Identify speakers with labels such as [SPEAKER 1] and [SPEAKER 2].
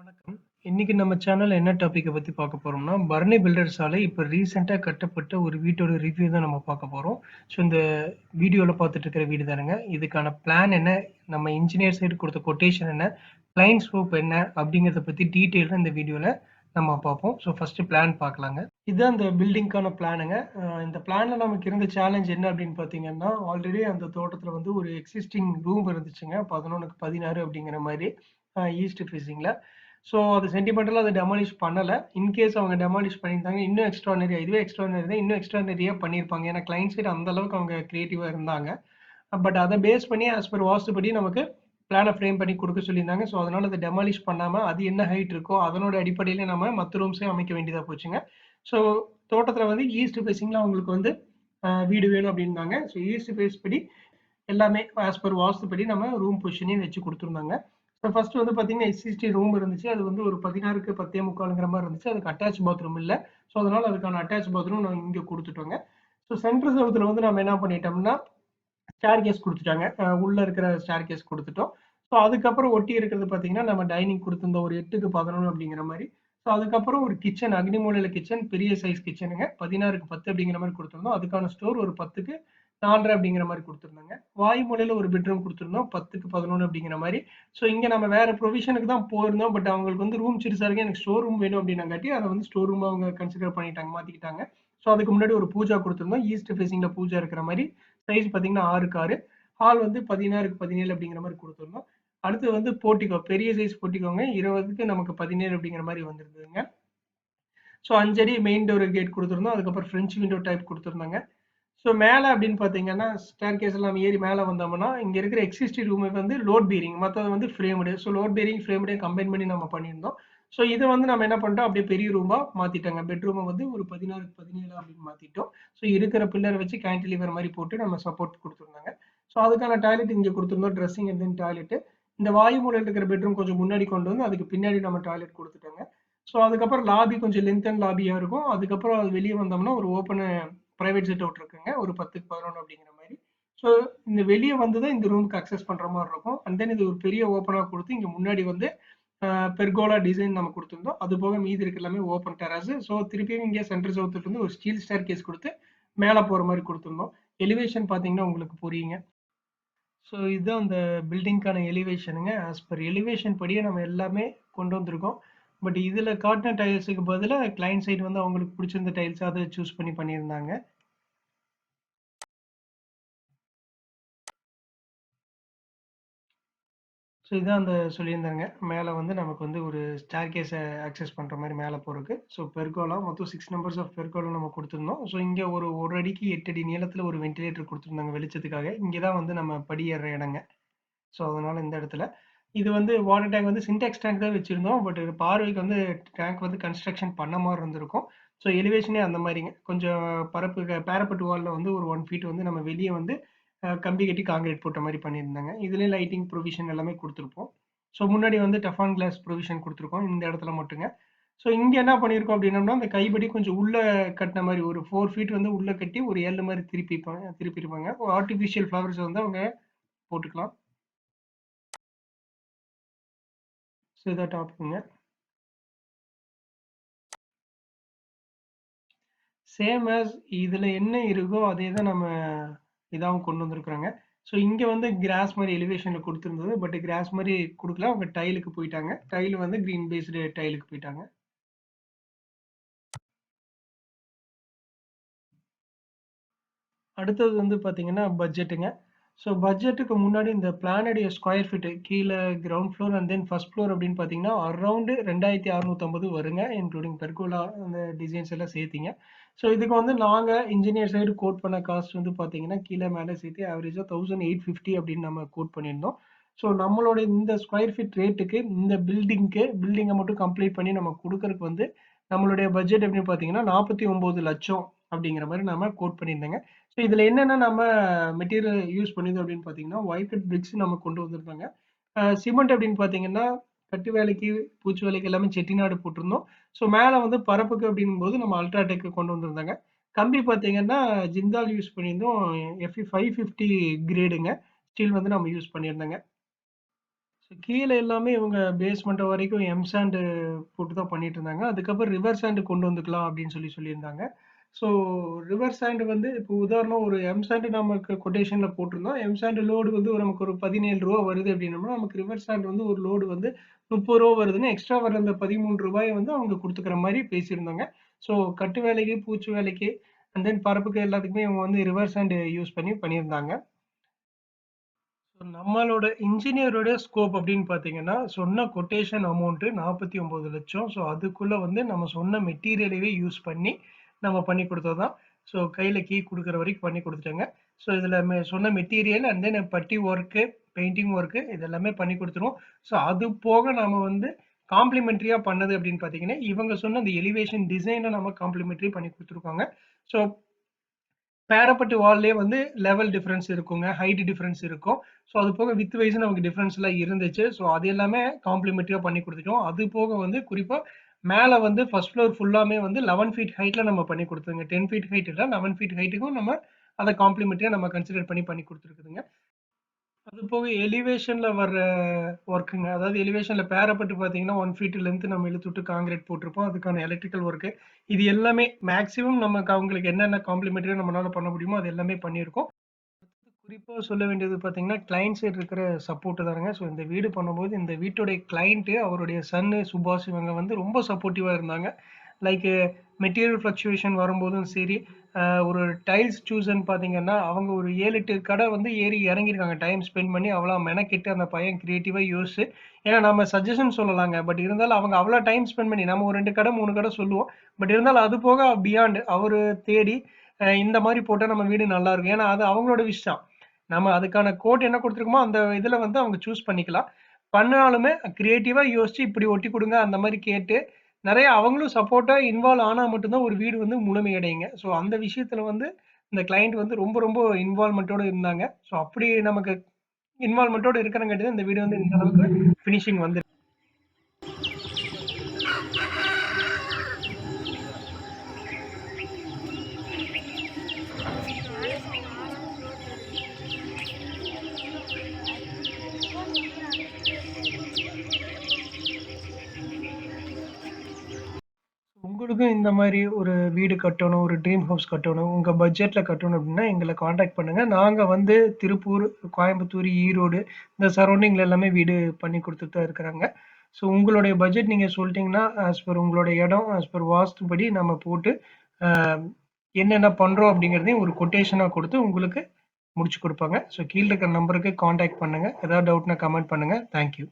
[SPEAKER 1] வணக்கம். இன்னைக்கு நம்ம சேனல் என்ன டாப்பிக்கை பத்தி பார்க்க போறோம்னா, பரணி பில்டர்ஸால இப்ப ரீசென்ட்டா கட்டப்பட்ட ஒரு வீட்டோட ரிவ்யூ தான் நம்ம பார்க்க போறோம். ஸோ இந்த வீடியோல பார்த்துட்டு இருக்கிற வீடு தானுங்க. இதுக்கான பிளான் என்ன? நம்ம இன்ஜினியர் சைடு கொடுத்த கொட்டேஷன் என்ன? கிளைண்ட் ஸ்கோப் என்ன? அப்படிங்கிறத பத்தி டீட்டெயிலாக இந்த வீடியோல நம்ம பார்ப்போம். ஸோ ஃபர்ஸ்ட் பிளான் பார்க்கலாங்க. இதுதான் அந்த பில்டிங்க்கான பிளானுங்க. இந்த பிளான்ல நமக்கு இருந்த சேலஞ்ச் என்ன அப்படின்னு பார்த்தீங்கன்னா, ஆல்ரெடி அந்த தோட்டத்தில் வந்து ஒரு எக்ஸிஸ்டிங் ரூம் இருந்துச்சுங்க. 11க்கு 16 அப்படிங்கிற மாதிரி ஈஸ்ட் ஃபேசிங்ல. ஸோ அது சென்டிமெண்டலாக அதை டெமாலிஷ் பண்ணலை இன்கேஸ் அவங்க டெமாலிஷ் பண்ணியிருந்தாங்க, இன்னும் எக்ஸ்ட்ரானரி இதுவே எக்ஸ்ட்ரானரி தான். இன்னும் எக்ஸ்ட்ரானரியாக பண்ணியிருப்பாங்க. ஏன்னா கிளைண்ட் சைடு அந்த அளவுக்கு அவங்க க்ரியேட்டிவாக இருந்தாங்க. பட் அதை பேஸ் பண்ணி ஆஸ் பர் வாஸ்து படி நமக்கு பிளானை ஃப்ரேம் பண்ணி கொடுக்க சொல்லியிருந்தாங்க. ஸோ அதனால் அதை டெமாலிஷ் பண்ணாமல் அது என்ன ஹைட் இருக்கோ, அதனோட அடிப்படையில் நம்ம மற்ற ரூம்ஸையும் அமைக்க வேண்டியதாக போச்சுங்க. ஸோ தோட்டத்தில் வந்து ஈஸ்ட் ஃபேஸிங்கில் அவங்களுக்கு வந்து வீடு வேணும் அப்படின்னாங்க. ஸோ ஈஸ்ட் ஃபேஸ் படி எல்லாமே ஆஸ் பர் வாஸ்து படி நம்ம ரூம் பொசிஷனையும் வச்சு கொடுத்துருந்தாங்க ஸோ ஃபர்ஸ்ட் வந்து பார்த்தீங்கன்னா, எஸ்சிஸ்டி ரூம் இருந்துச்சு. அது வந்து ஒரு பதினாறுக்கு பத்தே முக்காலுங்கிற மாதிரி இருந்துச்சு. அதுக்கு அட்டாச் பாத்ரூம் இல்லை ஸோ அதனால அதுக்கான அட்டாச் பாத்ரூம் நாங்கள் இங்கே கொடுத்துட்டோங்க ஸோ சென்ட்ரல் செவுத்துல வந்து நம்ம என்ன பண்ணிட்டோம்னா, ஸ்டார் கேஸ் கொடுத்துட்டாங்க உள்ளே இருக்கிற ஸ்டேர்கேஸ் கொடுத்துட்டோம் ஸோ அதுக்கப்புறம் ஒட்டி இருக்கிறது பார்த்தீங்கன்னா, நம்ம டைனிங் கொடுத்துருந்த ஒரு 8க்கு 11 அப்படிங்கிற மாதிரி ஸோ அதுக்கப்புறம் ஒரு கிச்சன் அக்னிமூலையில் கிச்சன் பெரிய சைஸ் கிச்சனுங்க. 16க்கு 10 அப்படிங்கிற மாதிரி கொடுத்துருந்தோம் அதுக்கான ஸ்டோர் ஒரு 10க்கு நாலரை அப்படிங்கிற மாதிரி கொடுத்துருந்தாங்க. வாய்மொழியில் ஒரு பெட்ரூம் கொடுத்துருந்தோம். பத்துக்கு பதினொன்று அப்படிங்கிற மாதிரி. ஸோ இங்கே நம்ம வேறு ப்ரொவிஷனுக்கு தான் போயிருந்தோம். பட் அவங்களுக்கு வந்து ரூம் சிறுசா இருக்கு. எனக்கு ஸ்டோர் ரூம் வேணும் அப்படின்னங்காட்டி, அதை வந்து ஸ்டோர் ரூம் அவங்க கன்சிடர் பண்ணிட்டாங்க, மாற்றிக்கிட்டாங்க ஸோ அதுக்கு முன்னாடி ஒரு பூஜா கொடுத்துருந்தோம். ஈஸ்ட் ஃபேஸிங்கில் பூஜா இருக்கிற மாதிரி. சைஸ் பார்த்தீங்கன்னா 6க்கு 6. ஹால் வந்து 16க்கு 17 அப்படிங்கிற மாதிரி கொடுத்துருந்தோம். அடுத்து வந்து போட்டிக்கோ பெரிய சைஸ் போட்டிக்கோங்க. இருபதுக்கு நமக்கு 17 அப்படிங்கிற மாதிரி வந்திருந்ததுங்க. ஸோ அஞ்சடி மெயின் டோர் கேட் கொடுத்துருந்தோம். அதுக்கப்புறம் ஃப்ரெஞ்ச் விண்டோ டைப் கொடுத்துருந்தாங்க. ஸோ மேலே அப்படின்னு பார்த்தீங்கன்னா, ஸ்டேர்கேஸ் எல்லாம் ஏறி மேலே வந்தோம்னா, இங்கே இருக்கிற எக்ஸிஸ்டிங் ரூமுக்கு வந்து லோட் பீரிங். மற்றது வந்து ஃப்ரேம்டு. ஸோ லோட் பீரிங், ஃப்ரேம்டையும் கம்பைன் பண்ணி நம்ம பண்ணியிருந்தோம். ஸோ இதை வந்து நம்ம என்ன பண்ணிட்டோம், அப்படியே பெரிய ரூமாக மாற்றிட்டாங்க பெட்ரூமை வந்து ஒரு 16க்கு 17 அப்படின்னு மாற்றிட்டோம் ஸோ இருக்கிற பில்லர் வச்சு கேன்டிலீவர் மாதிரி போட்டு நம்ம சப்போர்ட் கொடுத்துருந்தாங்க ஸோ அதுக்கான டாய்லெட் இங்கே கொடுத்துருந்தோம் ட்ரெஸ்ஸிங் அண்ட் தென் டாய்லெட். இந்த வாயு மூலையில் இருக்கிற பெட்ரூம் கொஞ்சம் முன்னாடி கொண்டு வந்து, அதுக்கு பின்னாடி நம்ம டாய்லெட் கொடுத்துட்டாங்க ஸோ அதுக்கப்புறம் லாபி கொஞ்சம் லென்த் அண்ட் லாபியாக இருக்கும். அதுக்கப்புறம் அது வெளியே வந்தோம்னா, ஒரு ஓப்பன் ப்ரைவேட் சிட் அவுட் இருக்குங்க. ஒரு 10க்கு 11 அப்படிங்கிற மாதிரி ஸோ இந்த வெளியே வந்து தான் இந்த ரூமுக்கு அக்சஸ் பண்ணுற மாதிரி இருக்கும். அண்ட் தென் இது ஒரு பெரிய ஓப்பனாக கொடுத்து இங்கே முன்னாடி வந்து பெர்கோலா டிசைன் நம்ம கொடுத்துருந்தோம் அது போக மீதி இருக்க எல்லாமே ஓப்பன் டெர்ராஸ். ஸோ திருப்பியும் இங்கே சென்டர் சவுத்துக்கு வந்து ஒரு ஸ்டீல் ஸ்டார்கேஸ் கொடுத்து மேலே போகிற மாதிரி கொடுத்துருந்தோம் எலிவேஷன் பார்த்தீங்கன்னா உங்களுக்கு புரியுங்க. ஸோ இதுதான் அந்த பில்டிங்க்கான எலிவேஷனுங்க. ஆஸ் பர் எலிவேஷன் படியே நம்ம எல்லாமே கொண்டு வந்திருக்கோம். பட் இதுல காட்டின டைல்ஸுக்கு பதிலா கிளைண்ட் சைடு வந்து அவங்களுக்கு பிடிச்சிருந்த டைல்ஸ் அதை சூஸ் பண்ணி பண்ணியிருந்தாங்க. ஸோ இதான் அந்த சொல்லியிருந்தேங்க. மேலே வந்து நமக்கு வந்து ஒரு ஸ்டார் கேஸை அக்சஸ் பண்ணுற மாதிரி மேலே போகிறதுக்கு ஸோ பெர்கோலா மொத்தம் சிக்ஸ் நம்பர்ஸ் ஆஃப் பெர்கோலா நம்ம கொடுத்துருந்தோம் ஸோ இங்கே ஒரு ஒரு அடிக்கு எட்டு அடி நீளத்தில் ஒரு வென்டிலேட்டர் கொடுத்துருந்தாங்க வெளிச்சத்துக்காக. இங்கே தான் வந்து நம்ம படியேற இடங்க. ஸோ அதனால் இந்த இடத்துல. இது வந்து வாட்டர் டேங்க் வந்து சின்டெக்ஸ் டேங்க் தான் வச்சிருந்தோம். பட் பார்வைக்கு வந்து டேங்க் வந்து கன்ஸ்ட்ரக்ஷன் பண்ண மாதிரி இருந்திருக்கும். ஸோ எலிவேஷனே அந்த மாதிரிங்க கொஞ்சம் பரப்பு பேரப்பட்டு வாலில் வந்து ஒரு ஒன் ஃபீட் வந்து நம்ம வெளியே வந்து கம்பி கட்டி காங்கிரீட் போட்ட மாதிரி பண்ணியிருந்தாங்க. இதுலயும் லைட்டிங் ப்ரொவிஷன் எல்லாமே கொடுத்துருப்போம் ஸோ முன்னாடி வந்து டஃபான் கிளாஸ் ப்ரொவிஷன் கொடுத்துருக்கோம் இந்த இடத்துல மட்டுங்க. ஸோ இங்கே என்ன பண்ணியிருக்கோம் அப்படின்னம்னா, அந்த கைப்படி கொஞ்சம் உள்ளே கட்டின மாதிரி ஒரு ஃபோர் ஃபீட் வந்து உள்ளே கட்டி ஒரு ஏழு மாதிரி திருப்பிப்பாங்க திருப்பியிருப்பாங்க. ஆர்டிஃபிஷியல் ஃப்ளவர்ஸ் வந்து அவங்க போட்டுக்கலாம். ஸோ இதான் டாப்புங்க. சேம் ஆஸ் இதில் என்ன இருக்கோ, அதே தான் நம்ம இதாகவும் கொண்டு வந்திருக்கிறாங்க ஸோ இங்கே வந்து கிராஸ் மாதிரி எலிவேஷனில் கொடுத்துருந்தது பட் கிராஸ் மாதிரி கொடுக்கல அவங்க டைலுக்கு போயிட்டாங்க. டைல் வந்து க்ரீன் பேஸ்டு டைலுக்கு போயிட்டாங்க. அடுத்தது வந்து பார்த்தீங்கன்னா, பட்ஜெட்டுங்க. ஸோ பட்ஜெட்டுக்கு முன்னாடி இந்த பிளானடைய ஸ்கொயர் ஃபீட்டு கீழே ground floor and then first floor அப்படின்னு பார்த்தீங்கன்னா, அரவுண்டு ரெண்டாயிரத்தி அறநூற்றம்பது வருங்க. இன்க்ளூடிங் பெர்கோலா அந்த டிசைன்ஸ் எல்லாம் சேர்த்திங்க ஸோ இதுக்கு வந்து நாங்கள் இன்ஜினியர் சைடு கோட் பண்ண காஸ்ட் வந்து பார்த்தீங்கன்னா, கீழே மேலே சேர்த்து ஆவரேஜா 1850 அப்படின்னு நம்ம கோட் பண்ணியிருந்தோம். ஸோ நம்மளோட இந்த ஸ்கொயர் ஃபீட் ரேட்டுக்கு இந்த பில்டிங்க்கு பில்டிங்கை மட்டும் கம்ப்ளீட் பண்ணி நம்ம குடுக்கறதுக்கு வந்து நம்மளுடைய பட்ஜெட் எப்படின்னு பார்த்தீங்கன்னா, 49,00,000 அப்படிங்கிற மாதிரி நம்ம கோட் பண்ணியிருந்தேங்க ஸோ இதில் என்னென்ன நம்ம மெட்டீரியல் யூஸ் பண்ணியிருந்தோம் அப்படின்னு பார்த்தீங்கன்னா, ஒயிட் கட் பிரிக்ஸ் நம்ம கொண்டு வந்திருந்தாங்க சிமெண்ட் அப்படின்னு பார்த்தீங்கன்னா, கட்டு வேலைக்கு, பூச்சி வேலைக்கு எல்லாமே செட்டிநாடு போட்டிருந்தோம். ஸோ மேலே வந்து பரப்புக்கு அப்படிங்கும்போது நம்ம அல்ட்ராடெக் கொண்டு வந்திருந்தாங்க கம்பி பார்த்தீங்கன்னா, ஜிந்தால் யூஸ் பண்ணியிருந்தோம். எஃப்இ 550 கிரேடுங்க. ஸ்டீல் வந்து நம்ம யூஸ் பண்ணியிருந்தோங்க. ஸோ கீழே எல்லாமே இவங்க பேஸ்மெண்ட் வரைக்கும் எம் சாண்டு போட்டு தான் பண்ணிட்டு இருந்தாங்க. அதுக்கப்புறம் ரிவர் சாண்டு கொண்டு வந்துக்கலாம் அப்படின்னு சொல்லி சொல்லியிருந்தாங்க. ஸோ ரிவர் சாண்ட் வந்து இப்போ உதாரணம் ஒரு எம் சாண்ட் நமக்கு கொட்டேஷனில் போட்டிருந்தோம். எம் சாண்ட் லோடு வந்து நமக்கு ஒரு பதினேழு ரூபா வருது அப்படின்னோம்னா, நமக்கு ரிவர் சாண்ட் வந்து ஒரு லோடு வந்து முப்பது ரூபா வருதுன்னு எக்ஸ்ட்ரா வர அந்த பதிமூணு ரூபாயை வந்து அவங்க கொடுத்துக்கிற மாதிரி பேசியிருந்தாங்க. ஸோ கட்டு வேலைக்கு, பூச்சி வேலைக்கு அண்ட் தென் பரப்புக்கு எல்லாத்துக்குமே இவங்க வந்து ரிவர் சாண்ட் யூஸ் பண்ணி பண்ணியிருந்தாங்க. ஸோ நம்மளோட இன்ஜினியரோட ஸ்கோப் அப்படின்னு பார்த்தீங்கன்னா, சொன்ன கொட்டேஷன் அமௌண்ட்டு நாற்பத்தி ஒம்பது லட்சம் ஸோ அதுக்குள்ளே வந்து நம்ம சொன்ன மெட்டீரியலையே யூஸ் பண்ணி நம்ம பண்ணி கொடுத்தது தான். ஸோ கையில் கீ கொடுக்குற வரைக்கும் பண்ணி கொடுத்துட்டாங்க ஸோ இதில் மெ சொன்ன மெட்டீரியல் அண்ட் தென் பட்டி ஒர்க்கு, பெயிண்டிங் ஒர்க்கு இது எல்லாமே பண்ணி கொடுத்துருவோம் ஸோ அது போக நாம் வந்து காம்ப்ளிமெண்ட்ரியாக பண்ணது அப்படின்னு பார்த்தீங்கன்னா, இவங்க சொன்ன அந்த எலிவேஷன் டிசைனை நம்ம காம்ப்ளிமெண்ட்ரி பண்ணி கொடுத்துருக்காங்க ஸோ பேரப்பட்டு வால்லேயே வந்து லெவல் டிஃப்ரென்ஸ் இருக்குங்க. ஹைட் டிஃப்ரென்ஸ் இருக்கும். ஸோ அது போக வித் வைஸ் நமக்கு டிஃப்ரென்ஸ்லாம் இருந்துச்சு. ஸோ அது எல்லாமே காம்ப்ளிமெண்ட்ரியாக பண்ணி கொடுத்துட்டோம் அது போக வந்து குறிப்பாக மேல வந்து ஃபர்ஸ்ட் ஃப்ளோர் ஃபுல்லாமே வந்து 11 ஃபீட் ஹைட்ல நம்ம பண்ணி கொடுத்துருங்க டென் ஃபீட் ஹைட் இல்ல 11 ஃபீட் ஹைட்டுக்கும் நம்ம அதை காம்ப்ளிமெண்ட்டாக நம்ம கன்சிடர் பண்ணி பண்ணி கொடுத்துருக்குதுங்க அது போக எலிவேஷன்ல வர்ற ஒர்க்குங்க. அதாவது எலிவேஷன்ல பேரப்பட்டு பார்த்தீங்கன்னா, ஒன் ஃபீட் லென்த்து நம்ம இழுத்துட்டு கான்கிரீட் போட்டிருப்போம். அதுக்கான எலக்ட்ரிக்கல் ஒர்க்கு. இது எல்லாமே மேக்ஸிமம் நமக்கு அவங்களுக்கு என்னென்ன காம்ப்ளிமென்டரியா நம்மளால பண்ண முடியுமோ, அது எல்லாமே பண்ணியிருக்கோம். குறிப்பாக சொல்ல வேண்டியது பார்த்தீங்கன்னா, கிளைண்ட் சைடு இருக்கிற சப்போர்ட் தானுங்க. ஸோ இந்த வீடு பண்ணும்போது இந்த வீட்டுடைய கிளைண்ட்டு அவருடைய சன்னு சுபாஷ் இவங்க வந்து ரொம்ப சப்போர்ட்டிவாக இருந்தாங்க. லைக் மெட்டீரியல் ஃப்ளக்சுவேஷன் வரும்போதும் சரி, ஒரு டைல்ஸ் சூஸ்ன்னு பார்த்தீங்கன்னா, அவங்க ஒரு 7, 8 கடை வந்து ஏறி இறங்கியிருக்காங்க. டைம் ஸ்பெண்ட் பண்ணி அவ்வளோ மெனக்கெட்டு அந்த பையன் க்ரியேட்டிவாக யோசிச்சு ஏன்னா நம்ம சஜஷன் சொல்லலாங்க. பட் இருந்தாலும் அவங்க அவ்வளோ டைம் ஸ்பெண்ட் பண்ணி நம்ம ஒரு ரெண்டு கடை, மூணு கடை சொல்லுவோம். பட் இருந்தாலும் அது போக பியாண்டு அவர் தேடி இந்த மாதிரி போட்டால் நம்ம வீடு நல்லாயிருக்கும் ஏன்னா அது அவங்களோட விஷயம் நம்ம அதுக்கான கோட் என்ன கொடுத்துருக்கோமோ அந்த இதுல வந்து அவங்க சூஸ் பண்ணிக்கலாம். பண்ணாலுமே கிரியேட்டிவா யோசிச்சு இப்படி ஒட்டி கொடுங்க அந்த மாதிரி கேட்டு, நிறைய அவங்களும் சப்போர்ட்டா இன்வால்வ் ஆனா மட்டும்தான் ஒரு வீடு வந்து முழுமையடையுங்க. ஸோ அந்த விஷயத்துல வந்து இந்த கிளைண்ட் வந்து ரொம்ப ரொம்ப இன்வால்வ்மென்ட்டோட இருந்தாங்க. ஸோ அப்படி நமக்கு இன்வால்வ்மென்ட்டோட இருக்கிறங்காட்டி தான் இந்த வீடு வந்து இந்த அளவுக்கு ஃபினிஷிங் வந்து உங்களுக்கும் இந்த மாதிரி ஒரு வீடு கட்டணும், ஒரு ட்ரீம் ஹவுஸ் கட்டணும், உங்க பட்ஜெட்ல கட்டணும் அப்படின்னா எங்கள கான்டாக்ட் பண்ணுங்க. நாங்க வந்து திருப்பூர், கோயம்புத்தூர், ஈரோடு இந்த சரௌண்டிங்கில் எல்லாமே வீடு பண்ணி குடுத்துட்டு தான் இருக்கிறாங்க. ஸோ உங்களுடைய பட்ஜெட் நீங்க சொல்ட்டீங்கன்னா, ஆஸ் பெர் உங்களுடைய இடம், ஆஸ் பெர் வாஸ்துபடி நம்ம போட்டு, அ என்னென்ன பண்றோம் அப்படிங்கிறதையும் ஒரு கொட்டேஷனா குடுத்து உங்களுக்கு முடிச்சு குடுப்பாங்க. ஸோ கீழ இருக்கிற நம்பருக்கு கான்டாக்ட் பண்ணுங்க. ஏதாவது டவுட்னா கமெண்ட் பண்ணுங்க. Thank you.